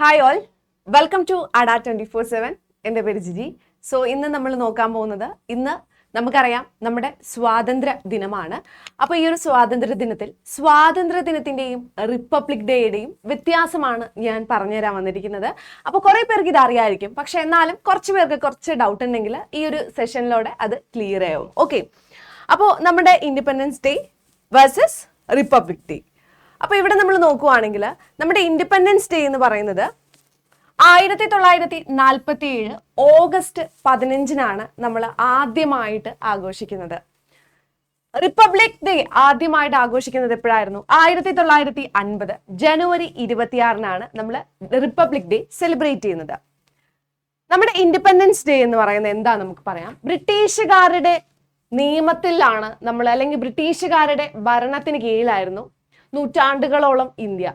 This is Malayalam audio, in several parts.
Hi all welcome to Adda twenty four seven എന്റെ പേര് ജിജി. സോ ഇന്ന് നമ്മൾ നോക്കാൻ പോകുന്നത് ഇന്ന് നമുക്കറിയാം നമ്മുടെ സ്വാതന്ത്ര്യ ദിനമാണ്. അപ്പോൾ ഈ ഒരു സ്വാതന്ത്ര്യ ദിനത്തിൽ സ്വാതന്ത്ര്യ ദിനത്തിന്റെയും റിപ്പബ്ലിക് ഡേയുടെയും വ്യത്യാസമാണ് ഞാൻ പറഞ്ഞുതരാൻ വന്നിരിക്കുന്നത്. അപ്പോൾ കുറേ പേർക്ക് ഇത് അറിയായിരിക്കും. പക്ഷെ എന്നാലും കുറച്ച് പേർക്ക് കുറച്ച് ഡൗട്ട് ഉണ്ടെങ്കിൽ ഈ ഒരു സെഷനിലൂടെ അത് ക്ലിയർ ആവും. ഓക്കെ അപ്പോൾ നമ്മുടെ independence day versus republic day അപ്പൊ ഇവിടെ നമ്മൾ നോക്കുവാണെങ്കിൽ നമ്മുടെ ഇൻഡിപെൻഡൻസ് ഡേ എന്ന് പറയുന്നത് ആയിരത്തി തൊള്ളായിരത്തി നാൽപ്പത്തി ഏഴ് ഓഗസ്റ്റ് പതിനഞ്ചിനാണ് നമ്മൾ ആദ്യമായിട്ട് ആഘോഷിക്കുന്നത്. റിപ്പബ്ലിക് ഡേ ആദ്യമായിട്ട് ആഘോഷിക്കുന്നത് എപ്പോഴായിരുന്നു? ആയിരത്തി തൊള്ളായിരത്തി അൻപത് ജനുവരി ഇരുപത്തിയാറിനാണ് നമ്മൾ റിപ്പബ്ലിക് ഡേ സെലിബ്രേറ്റ് ചെയ്യുന്നത്. നമ്മുടെ ഇൻഡിപെൻഡൻസ് ഡേ എന്ന് പറയുന്നത് എന്താ നമുക്ക് പറയാം? ബ്രിട്ടീഷുകാരുടെ നിയമത്തിലാണ് നമ്മൾ അല്ലെങ്കിൽ ബ്രിട്ടീഷുകാരുടെ ഭരണത്തിന് കീഴിലായിരുന്നു നൂറ്റാണ്ടുകളോളം ഇന്ത്യ.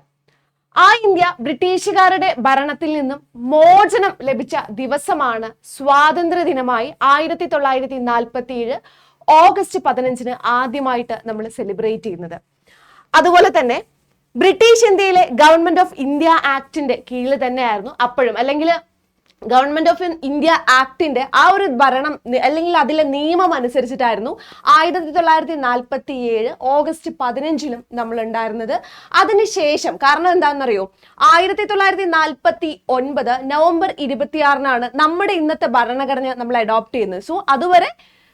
ആ ഇന്ത്യ ബ്രിട്ടീഷുകാരുടെ ഭരണത്തിൽ നിന്നും മോചനം ലഭിച്ച ദിവസമാണ് സ്വാതന്ത്ര്യ ദിനമായി ആയിരത്തി തൊള്ളായിരത്തി നാൽപ്പത്തി ഏഴ് ഓഗസ്റ്റ് പതിനഞ്ചിന് ആദ്യമായിട്ട് നമ്മൾ സെലിബ്രേറ്റ് ചെയ്യുന്നത്. അതുപോലെ തന്നെ ബ്രിട്ടീഷ് ഇന്ത്യയിലെ ഗവൺമെന്റ് ഓഫ് ഇന്ത്യ ആക്ടിന്റെ കീഴിൽ തന്നെയായിരുന്നു അപ്പോഴും. അല്ലെങ്കിൽ ഗവൺമെന്റ് ഓഫ് ഇന്ത്യ ആക്ടിന്റെ ആ ഒരു ഭരണം അല്ലെങ്കിൽ അതിലെ നിയമം അനുസരിച്ചിട്ടായിരുന്നു ആയിരത്തി തൊള്ളായിരത്തി നാൽപ്പത്തി ഏഴ് ഓഗസ്റ്റ് പതിനഞ്ചിലും നമ്മൾ ഉണ്ടായിരുന്നത് അതിനുശേഷം കാരണം എന്താണെന്നറിയോ? ആയിരത്തി തൊള്ളായിരത്തി നാൽപ്പത്തി ഒൻപത് നവംബർ ഇരുപത്തിയാറിനാണ് നമ്മുടെ ഇന്നത്തെ ഭരണഘടന നമ്മൾ അഡോപ്റ്റ് ചെയ്യുന്നത്. സോ അതുവരെ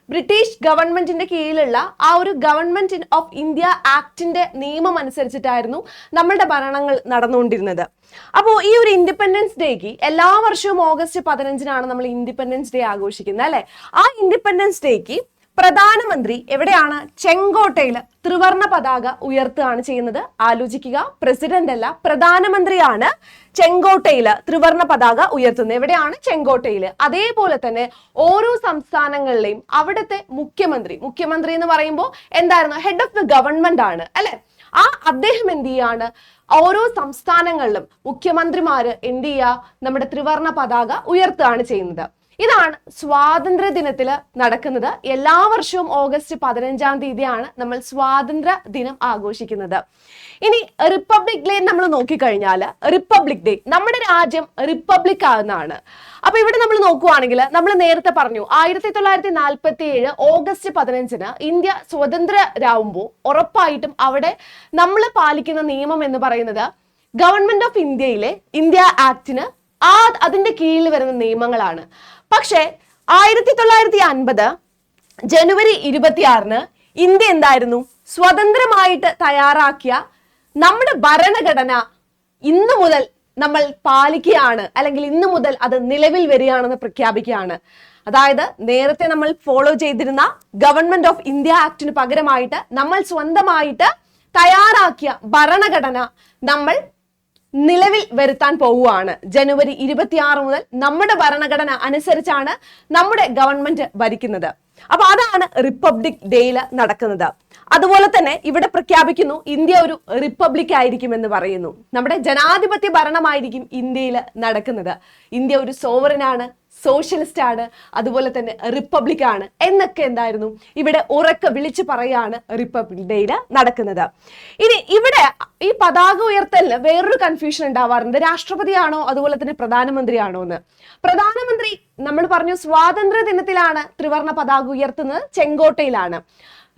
ബ്രിട്ടീഷ് ഗവൺമെന്റിന്റെ കീഴിലുള്ള ആ ഒരു ഗവൺമെന്റ് ഓഫ് ഇന്ത്യ ആക്ടിന്റെ നിയമം അനുസരിച്ചിട്ടായിരുന്നു നമ്മളുടെ ഭരണങ്ങൾ നടന്നുകൊണ്ടിരുന്നത്. അപ്പോൾ ഈ ഒരു ഇൻഡിപെൻഡൻസ് ഡേക്ക് എല്ലാ വർഷവും ഓഗസ്റ്റ് പതിനഞ്ചിനാണ് നമ്മൾ ഇൻഡിപെൻഡൻസ് ഡേ ആഘോഷിക്കുന്നത് അല്ലെ? ആ ഇൻഡിപെൻഡൻസ് ഡേക്ക് പ്രധാനമന്ത്രി എവിടെയാണ് ചെങ്കോട്ടയിൽ ത്രിവർണ പതാക ഉയർത്തുകയാണ് ചെയ്യുന്നത്? ആലോചിക്കുക. പ്രസിഡന്റ് അല്ല പ്രധാനമന്ത്രിയാണ് ചെങ്കോട്ടയിൽ ത്രിവർണ പതാക ഉയർത്തുന്നത്. എവിടെയാണ് ചെങ്കോട്ടയിൽ അതേപോലെ തന്നെ ഓരോ സംസ്ഥാനങ്ങളിലെയും അവിടുത്തെ മുഖ്യമന്ത്രി മുഖ്യമന്ത്രി എന്ന് പറയുമ്പോൾ എന്തായിരുന്നു? ഹെഡ് ഓഫ് ദ ഗവൺമെന്റ് ആണ് അല്ലെ? ആ അദ്ദേഹം എന്ത് ചെയ്യാണ്? ഓരോ സംസ്ഥാനങ്ങളിലും മുഖ്യമന്ത്രിമാര് എന്ത് ചെയ്യുക? നമ്മുടെ ത്രിവർണ പതാക ഉയർത്തുകയാണ് ചെയ്യുന്നത്. ഇതാണ് സ്വാതന്ത്ര്യ ദിനത്തിൽ നടക്കുന്നത്. എല്ലാ വർഷവും ഓഗസ്റ്റ് പതിനഞ്ചാം തീയതിയാണ് നമ്മൾ സ്വാതന്ത്ര്യ ദിനം ആഘോഷിക്കുന്നത്. ഇനി റിപ്പബ്ലിക് ഡേ നമ്മൾ നോക്കിക്കഴിഞ്ഞാൽ റിപ്പബ്ലിക് ഡേ നമ്മുടെ രാജ്യം റിപ്പബ്ലിക് ആകുന്നതാണ് അപ്പൊ ഇവിടെ നമ്മൾ നോക്കുവാണെങ്കിൽ നമ്മൾ നേരത്തെ പറഞ്ഞു ആയിരത്തി തൊള്ളായിരത്തി നാൽപ്പത്തി ഏഴ് ഓഗസ്റ്റ് പതിനഞ്ചിന് ഇന്ത്യ സ്വതന്ത്രരാകുമ്പോൾ ഉറപ്പായിട്ടും അവിടെ നമ്മൾ പാലിക്കുന്ന നിയമം എന്ന് പറയുന്നത് ഗവൺമെന്റ് ഓഫ് ഇന്ത്യയിലെ ഇന്ത്യ ആക്ടിന് ആ അതിന്റെ കീഴിൽ വരുന്ന നിയമങ്ങളാണ്. പക്ഷേ ആയിരത്തി തൊള്ളായിരത്തി അൻപത് ജനുവരി ഇരുപത്തിയാറിന് ഇന്ത്യ എന്തായിരുന്നു? സ്വതന്ത്രമായിട്ട് തയ്യാറാക്കിയ നമ്മുടെ ഭരണഘടന ഇന്നു മുതൽ നമ്മൾ പാലിക്കുകയാണ് അല്ലെങ്കിൽ ഇന്നു മുതൽ അത് നിലവിൽ വരികയാണെന്ന് പ്രഖ്യാപിക്കുകയാണ്. അതായത് നേരത്തെ നമ്മൾ ഫോളോ ചെയ്തിരുന്ന ഗവൺമെന്റ് ഓഫ് ഇന്ത്യ ആക്ടിന് പകരമായിട്ട് നമ്മൾ സ്വന്തമായിട്ട് തയ്യാറാക്കിയ ഭരണഘടന നമ്മൾ നിലവിൽ വരുത്താൻ പോവുകയാണ്. ജനുവരി ഇരുപത്തിയാറ് മുതൽ നമ്മുടെ ഭരണഘടന അനുസരിച്ചാണ് നമ്മുടെ ഗവൺമെന്റ് ഭരിക്കുന്നത്. അപ്പൊ അതാണ് റിപ്പബ്ലിക് ഡേയിൽ നടക്കുന്നത്. അതുപോലെ തന്നെ ഇവിടെ പ്രഖ്യാപിക്കുന്നു ഇന്ത്യ ഒരു റിപ്പബ്ലിക് ആയിരിക്കും എന്ന് പറയുന്നു. നമ്മുടെ ജനാധിപത്യ ഭരണമായിരിക്കും ഇന്ത്യയിൽ നടക്കുന്നത്. ഇന്ത്യ ഒരു സോവറിനാണ് സോഷ്യലിസ്റ്റ് ആണ് അതുപോലെ തന്നെ റിപ്പബ്ലിക് ആണ് എന്നൊക്കെ എന്തായിരുന്നു? ഇവിടെ ഉറക്ക വിളിച്ചു പറയാണ് റിപ്പബ്ലിക് ഡേയിൽ നടക്കുന്നത്. ഇനി ഇവിടെ ഈ പതാക ഉയർത്തലിന് വേറൊരു കൺഫ്യൂഷൻ ഉണ്ടാവാറുണ്ട്. രാഷ്ട്രപതിയാണോ അതുപോലെ തന്നെ പ്രധാനമന്ത്രിയാണോ എന്ന്. പ്രധാനമന്ത്രി നമ്മൾ പറഞ്ഞു സ്വാതന്ത്ര്യ ദിനത്തിലാണ് ത്രിവർണ പതാക ഉയർത്തുന്നത്. ചെങ്കോട്ടയിലാണ്.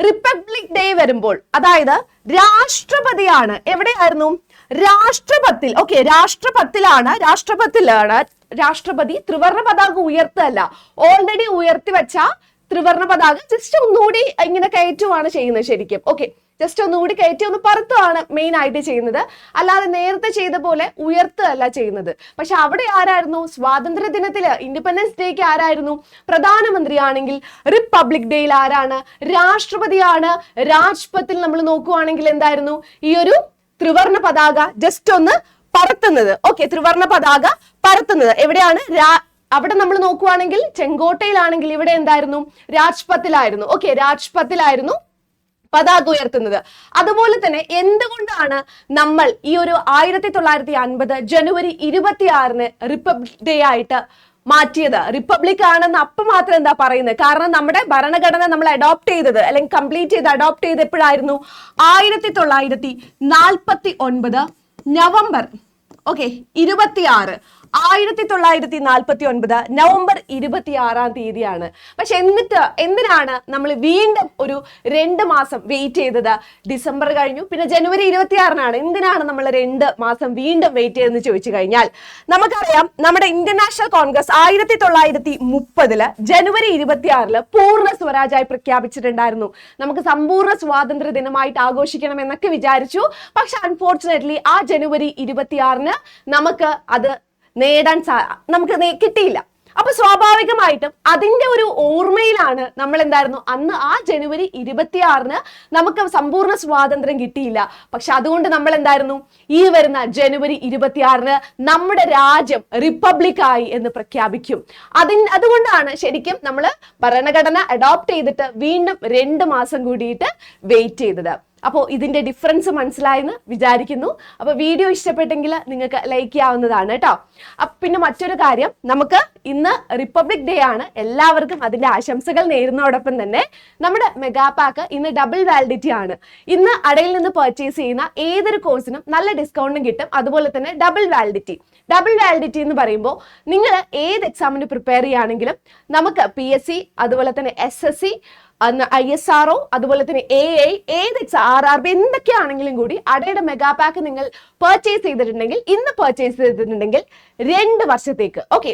റിപ്പബ്ലിക് ഡേ വരുമ്പോൾ അതായത് രാഷ്ട്രപതിയാണ് എവിടെയായിരുന്നു? രാഷ്ട്രപത്തിൽ ഓക്കെ രാഷ്ട്രപത്തിലാണ് രാഷ്ട്രപത്തിലാണ് രാഷ്ട്രപതി ത്രിവർണ പതാക ഉയർത്തല്ല ഓൾറെഡി ഉയർത്തി വെച്ച ത്രിവർണ പതാക ജസ്റ്റ് ഒന്നുകൂടി ഇങ്ങനെ കയറ്റുവാണ് ചെയ്യുന്നത് ശരിക്കും ഓക്കെ ജസ്റ്റ് ഒന്ന് കൂടി കയറ്റി ഒന്ന് പറത്തുകയാണ് മെയിൻ ആയിട്ട് ചെയ്യുന്നത്. അല്ലാതെ നേരത്തെ ചെയ്ത പോലെ ഉയർത്തുകയല്ല ചെയ്യുന്നത്. പക്ഷെ അവിടെ ആരായിരുന്നു? സ്വാതന്ത്ര്യ ദിനത്തിൽ ഇൻഡിപെൻഡൻസ് ഡേക്ക് ആരായിരുന്നു? പ്രധാനമന്ത്രിയാണെങ്കിൽ റിപ്പബ്ലിക് ഡേയിൽ ആരാണ്? രാഷ്ട്രപതിയാണ്. രാജ്പഥിൽ നമ്മൾ നോക്കുവാണെങ്കിൽ എന്തായിരുന്നു? ഈ ഒരു ത്രിവർണ പതാക ജസ്റ്റ് ഒന്ന് പറത്തുന്നത്. ഓക്കെ ത്രിവർണ പതാക പറത്തുന്നത്. എവിടെയാണ്? അവിടെ നമ്മൾ നോക്കുവാണെങ്കിൽ ചെങ്കോട്ടയിലാണെങ്കിൽ ഇവിടെ എന്തായിരുന്നു? രാജ്പഥിലായിരുന്നു. ഓക്കെ രാജ്പഥിലായിരുന്നു പതാക ഉയർത്തുന്നത്. അതുപോലെ തന്നെ എന്തുകൊണ്ടാണ് നമ്മൾ ഈ ഒരു ആയിരത്തി തൊള്ളായിരത്തി അൻപത് ജനുവരി ഇരുപത്തിയാറിന് റിപ്പബ്ലിക് ഡേ ആയിട്ട് മാറ്റിയത്? റിപ്പബ്ലിക് ആണെന്ന് അപ്പം മാത്രം എന്താ പറയുന്നത്? കാരണം നമ്മുടെ ഭരണഘടന നമ്മൾ അഡോപ്റ്റ് ചെയ്തത് അല്ലെങ്കിൽ കംപ്ലീറ്റ് ചെയ്ത് അഡോപ്റ്റ് ചെയ്ത് എപ്പോഴായിരുന്നു ആയിരത്തി തൊള്ളായിരത്തി നാൽപ്പത്തി ഒൻപത് നവംബർ. ഓക്കെ ഇരുപത്തിയാറ്. ആയിരത്തി തൊള്ളായിരത്തി നാൽപ്പത്തി ഒൻപത് നവംബർ ഇരുപത്തി ആറാം തീയതിയാണ്. പക്ഷെ എന്നിട്ട് എന്തിനാണ് നമ്മൾ വീണ്ടും ഒരു രണ്ട് മാസം വെയിറ്റ് ചെയ്തത്? ഡിസംബർ കഴിഞ്ഞു പിന്നെ ജനുവരി ഇരുപത്തി ആറിനാണ് എന്തിനാണ് നമ്മൾ രണ്ട് മാസം വീണ്ടും വെയിറ്റ് ചെയ്തെന്ന് ചോദിച്ചു കഴിഞ്ഞാൽ നമുക്കറിയാം നമ്മുടെ ഇന്ത്യൻ നാഷണൽ കോൺഗ്രസ് ആയിരത്തി തൊള്ളായിരത്തി മുപ്പതിൽ ജനുവരി ഇരുപത്തി ആറിൽ പൂർണ സ്വരാജായി പ്രഖ്യാപിച്ചിട്ടുണ്ടായിരുന്നു. നമുക്ക് സമ്പൂർണ സ്വാതന്ത്ര്യ ദിനമായിട്ട് ആഘോഷിക്കണം എന്നൊക്കെ വിചാരിച്ചു. പക്ഷെ അൺഫോർച്ചുനേറ്റ്ലി ആ ജനുവരി ഇരുപത്തിയാറിന് നമുക്ക് അത് നേടാൻ നമുക്ക് കിട്ടിയില്ല. അപ്പൊ സ്വാഭാവികമായിട്ടും അതിന്റെ ഒരു ഓർമ്മയിലാണ് നമ്മൾ എന്തായിരുന്നു അന്ന് ആ ജനുവരി ഇരുപത്തിയാറിന് നമുക്ക് സമ്പൂർണ സ്വാതന്ത്ര്യം കിട്ടിയില്ല. പക്ഷെ അതുകൊണ്ട് നമ്മൾ എന്തായിരുന്നു ഈ വരുന്ന ജനുവരി ഇരുപത്തിയാറിന് നമ്മുടെ രാജ്യം റിപ്പബ്ലിക് ആയി എന്ന് പ്രഖ്യാപിക്കും. അതിൻ അതുകൊണ്ടാണ് ശരിക്കും നമ്മൾ ഭരണഘടന അഡോപ്റ്റ് ചെയ്തിട്ട് വീണ്ടും രണ്ട് മാസം കൂടിയിട്ട് വെയിറ്റ് ചെയ്തത്. അപ്പോൾ ഇതിന്റെ ഡിഫറൻസ് മനസ്സിലായെന്ന് വിചാരിക്കുന്നു. അപ്പോൾ വീഡിയോ ഇഷ്ടപ്പെട്ടെങ്കിൽ നിങ്ങൾക്ക് ലൈക്ക് ചെയ്യാവുന്നതാണ് കേട്ടോ. അപ്പം പിന്നെ മറ്റൊരു കാര്യം നമുക്ക് ഇന്ന് റിപ്പബ്ലിക് ഡേ ആണ്. എല്ലാവർക്കും അതിന്റെ ആശംസകൾ നേരുന്നതോടൊപ്പം തന്നെ നമ്മുടെ മെഗാ പാക്ക് ഇന്ന് ഡബിൾ വാലിഡിറ്റി ആണ്. ഇന്ന് അടയിൽ നിന്ന് പർച്ചേസ് ചെയ്യുന്ന ഏതൊരു കോഴ്സിനും നല്ല ഡിസ്കൗണ്ടും കിട്ടും. അതുപോലെ തന്നെ ഡബിൾ വാലിഡിറ്റി ഡബിൾ വാലിഡിറ്റി എന്ന് പറയുമ്പോൾ നിങ്ങൾ ഏത് എക്സാമിന് പ്രിപ്പയർ ചെയ്യുകയാണെങ്കിലും നമുക്ക് പി അതുപോലെ തന്നെ S I S R O അതുപോലെ തന്നെ എ ഐ ഏത് എക്സ് ആർ ആർ ബി എന്തൊക്കെയാണെങ്കിലും കൂടി അടയുടെ മെഗാ പാക്ക് നിങ്ങൾ പർച്ചേസ് ചെയ്തിട്ടുണ്ടെങ്കിൽ ഇന്ന് പർച്ചേസ് ചെയ്തിട്ടുണ്ടെങ്കിൽ രണ്ട് വർഷത്തേക്ക് ഓക്കെ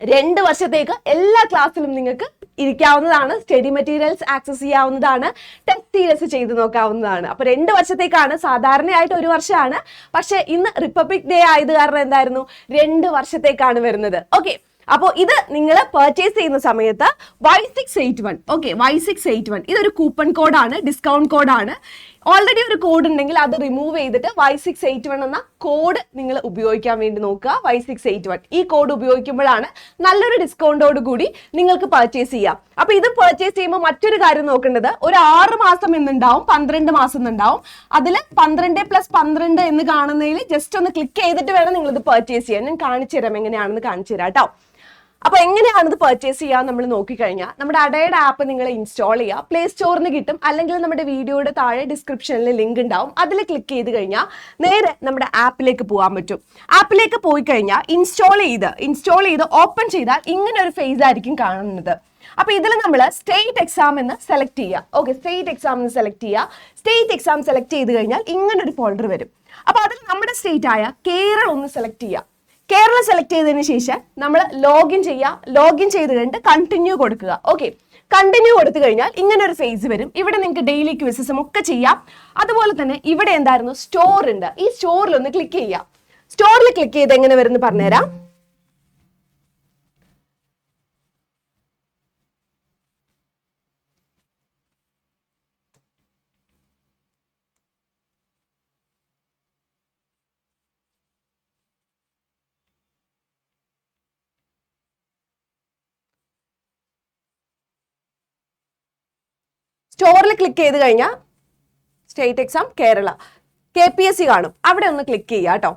രണ്ട് വർഷത്തേക്ക് എല്ലാ ക്ലാസ്സിലും നിങ്ങൾക്ക് ഇരിക്കാവുന്നതാണ് സ്റ്റഡി മെറ്റീരിയൽസ് ആക്സസ് ചെയ്യാവുന്നതാണ് ടെസ്റ്റ് സീരീസ് ചെയ്ത് നോക്കാവുന്നതാണ്. അപ്പൊ രണ്ട് വർഷത്തേക്കാണ് സാധാരണയായിട്ട് ഒരു വർഷമാണ്. പക്ഷെ ഇന്ന് റിപ്പബ്ലിക് ഡേ ആയത് കാരണം എന്തായിരുന്നു? രണ്ട് വർഷത്തേക്കാണ് വരുന്നത് ഓക്കെ അപ്പോൾ ഇത് നിങ്ങൾ പർച്ചേസ് ചെയ്യുന്ന സമയത്ത് Y six eight one okay Y six eight one ഇതൊരു കൂപ്പൺ കോഡാണ് ഡിസ്കൗണ്ട് കോഡാണ് ഓൾറെഡി ഒരു കോഡ് ഉണ്ടെങ്കിൽ അത് റിമൂവ് ചെയ്തിട്ട് വൈ സിക്സ് എയ്റ്റ് വൺ എന്ന കോഡ് നിങ്ങൾ ഉപയോഗിക്കാൻ വേണ്ടി നോക്കുക. വൈ സിക്സ് എയ്റ്റ് വൺ ഈ കോഡ് ഉപയോഗിക്കുമ്പോഴാണ് നല്ലൊരു ഡിസ്കൗണ്ടോട് കൂടി നിങ്ങൾക്ക് പർച്ചേസ് ചെയ്യാം. അപ്പൊ ഇത് പർച്ചേസ് ചെയ്യുമ്പോൾ മറ്റൊരു കാര്യം നോക്കേണ്ടത് ഒരു ആറ് മാസം എന്നുണ്ടാവും പന്ത്രണ്ട് മാസം എന്നുണ്ടാവും. അതിൽ പന്ത്രണ്ട് പ്ലസ് പന്ത്രണ്ട് എന്ന് കാണുന്നതിൽ ജസ്റ്റ് ഒന്ന് ക്ലിക്ക് ചെയ്തിട്ട് വേണം നിങ്ങൾ ഇത് പർച്ചേസ് ചെയ്യാൻ. ഞാൻ കാണിച്ചു തരാം എങ്ങനെയാണെന്ന് കാണിച്ചു തരാം കേട്ടോ. അപ്പൊ എങ്ങനെയാണ് ഇത് പർച്ചേസ് ചെയ്യാൻ നമ്മൾ നോക്കിക്കഴിഞ്ഞാൽ നമ്മുടെ അടയുടെ ആപ്പ് നിങ്ങൾ ഇൻസ്റ്റാൾ ചെയ്യുക പ്ലേ സ്റ്റോറിന് കിട്ടും അല്ലെങ്കിൽ നമ്മുടെ വീഡിയോയുടെ താഴെ ഡിസ്ക്രിപ്ഷനിൽ ലിങ്ക് ഉണ്ടാവും അതിൽ ക്ലിക്ക് ചെയ്ത് കഴിഞ്ഞാൽ നേരെ നമ്മുടെ ആപ്പിലേക്ക് പോകാൻ പറ്റും. ആപ്പിലേക്ക് പോയി കഴിഞ്ഞാൽ ഇൻസ്റ്റാൾ ചെയ്ത് ഇൻസ്റ്റാൾ ചെയ്ത് ഓപ്പൺ ചെയ്താൽ ഇങ്ങനെ ഒരു ഫേസ് ആയിരിക്കും കാണുന്നത്. അപ്പൊ ഇതിൽ നമ്മൾ സ്റ്റേറ്റ് എക്സാം എന്ന് സെലക്ട് ചെയ്യുക ഓക്കെ സ്റ്റേറ്റ് എക്സാം എന്ന് സെലക്ട് ചെയ്യുക സ്റ്റേറ്റ് എക്സാം സെലക്ട് ചെയ്ത് കഴിഞ്ഞാൽ ഇങ്ങനെ ഒരു ഫോൾഡർ വരും. അപ്പൊ അതിൽ നമ്മുടെ സ്റ്റേറ്റ് ആയ കേരളം ഒന്ന് സെലക്ട് ചെയ്യുക കേരളം സെലക്ട് ചെയ്തതിന് ശേഷം നമ്മൾ ലോഗിൻ ചെയ്യുക ലോഗിൻ ചെയ്ത് കഴിഞ്ഞിട്ട് കണ്ടിന്യൂ കൊടുക്കുക. ഓക്കെ കണ്ടിന്യൂ കൊടുത്തു കഴിഞ്ഞാൽ ഇങ്ങനെ ഒരു ഫേസ് വരും. ഇവിടെ നിങ്ങൾക്ക് ഡെയിലി ക്വിസസും ഒക്കെ ചെയ്യാം. അതുപോലെ തന്നെ ഇവിടെ എന്തായിരുന്നു? സ്റ്റോർ ഉണ്ട്. ഈ സ്റ്റോറിൽ ഒന്ന് ക്ലിക്ക് ചെയ്യാം. സ്റ്റോറിൽ ക്ലിക്ക് ചെയ്ത് എങ്ങനെ വരും എന്ന് പറഞ്ഞുതരാം. സ്റ്റോറിൽ ക്ലിക്ക് ചെയ്ത് കഴിഞ്ഞാൽ state exam Kerala. K P S C കാണും. അവിടെ ഒന്ന് ക്ലിക്ക് ചെയ്യുക കേട്ടോ.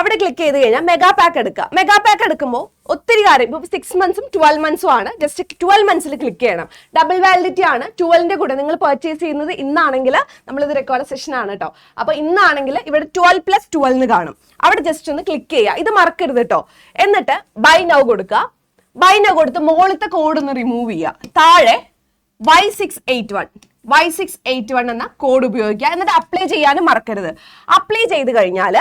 അവിടെ ക്ലിക്ക് ചെയ്ത് കഴിഞ്ഞാൽ മെഗാ പാക്ക് എടുക്കുക. മെഗാ പാക്ക് എടുക്കുമ്പോൾ ഒത്തിരി കാര്യം. ഇപ്പോൾ സിക്സ് മന്ത്സും ട്വൽവ് മന്ത്സും ആണ്. ജസ്റ്റ് ട്വൽവ് മന്ത്സിൽ ക്ലിക്ക് ചെയ്യണം. ഡബിൾ വാലിഡിറ്റി ആണ്. ട്വൽവിന്റെ കൂടെ നിങ്ങൾ പർച്ചേസ് ചെയ്യുന്നത് ഇന്നാണെങ്കിൽ നമ്മളിത് റെക്കോർഡ് സെഷൻ ആണ് കേട്ടോ. അപ്പോൾ ഇന്നാണെങ്കിൽ ഇവിടെ ട്വൽവ് പ്ലസ് ട്വൽവ് കാണും. അവിടെ ജസ്റ്റ് ഒന്ന് ക്ലിക്ക് ചെയ്യുക. ഇത് മറക്കരുത് കേട്ടോ. എന്നിട്ട് ബൈ നൗ കൊടുക്കുക. ബൈ നൗ കൊടുത്ത് മുകളിലത്തെ കോഡ് ഒന്ന് റിമൂവ് ചെയ്യുക. താഴെ Y six eight one Y six eight one എന്ന കോഡ് ഉപയോഗിക്കുക. എന്നിട്ട് അപ്ലൈ ചെയ്യാനും മറക്കരുത്. അപ്ലൈ ചെയ്ത് കഴിഞ്ഞാൽ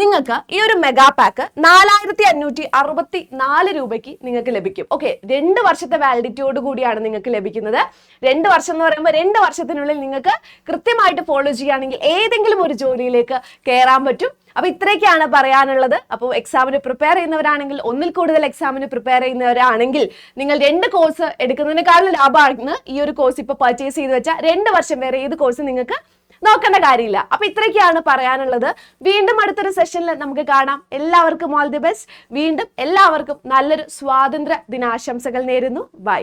നിങ്ങൾക്ക് ഈ ഒരു മെഗാ പാക്ക് നാലായിരത്തി അഞ്ഞൂറ്റി അറുപത്തി നാല് രൂപയ്ക്ക് നിങ്ങൾക്ക് ലഭിക്കും. ഓക്കെ രണ്ട് വർഷത്തെ വാലിഡിറ്റിയോട് കൂടിയാണ് നിങ്ങൾക്ക് ലഭിക്കുന്നത്. രണ്ട് വർഷം എന്ന് പറയുമ്പോൾ രണ്ട് വർഷത്തിനുള്ളിൽ നിങ്ങൾക്ക് കൃത്യമായിട്ട് ഫോളോ ചെയ്യുകയാണെങ്കിൽ ഏതെങ്കിലും ഒരു ജോലിയിലേക്ക് കയറാൻ പറ്റും. അപ്പൊ ഇത്രയൊക്കെയാണ് പറയാനുള്ളത്. അപ്പോൾ എക്സാമിന് പ്രിപ്പയർ ചെയ്യുന്നവരാണെങ്കിൽ ഒന്നിൽ കൂടുതൽ എക്സാമിന് പ്രിപ്പയർ ചെയ്യുന്നവരാണെങ്കിൽ നിങ്ങൾ രണ്ട് കോഴ്സ് എടുക്കുന്നതിനേക്കാളും ലാഭമാണ്. ഈ ഒരു കോഴ്സ് ഇപ്പൊ പർച്ചേസ് ചെയ്ത് വെച്ചാൽ രണ്ട് വർഷം വരെ ഏത് കോഴ്സ് നിങ്ങൾക്ക് നോക്കേണ്ട കാര്യമില്ല. അപ്പൊ ഇത്രയൊക്കെയാണ് പറയാനുള്ളത്. വീണ്ടും അടുത്തൊരു സെഷനിൽ നമുക്ക് കാണാം. എല്ലാവർക്കും ഓൾ ദി ബെസ്റ്റ് വീണ്ടും എല്ലാവർക്കും നല്ലൊരു സ്വാതന്ത്ര്യ ദിനാശംസകൾ നേരുന്നു. ബൈ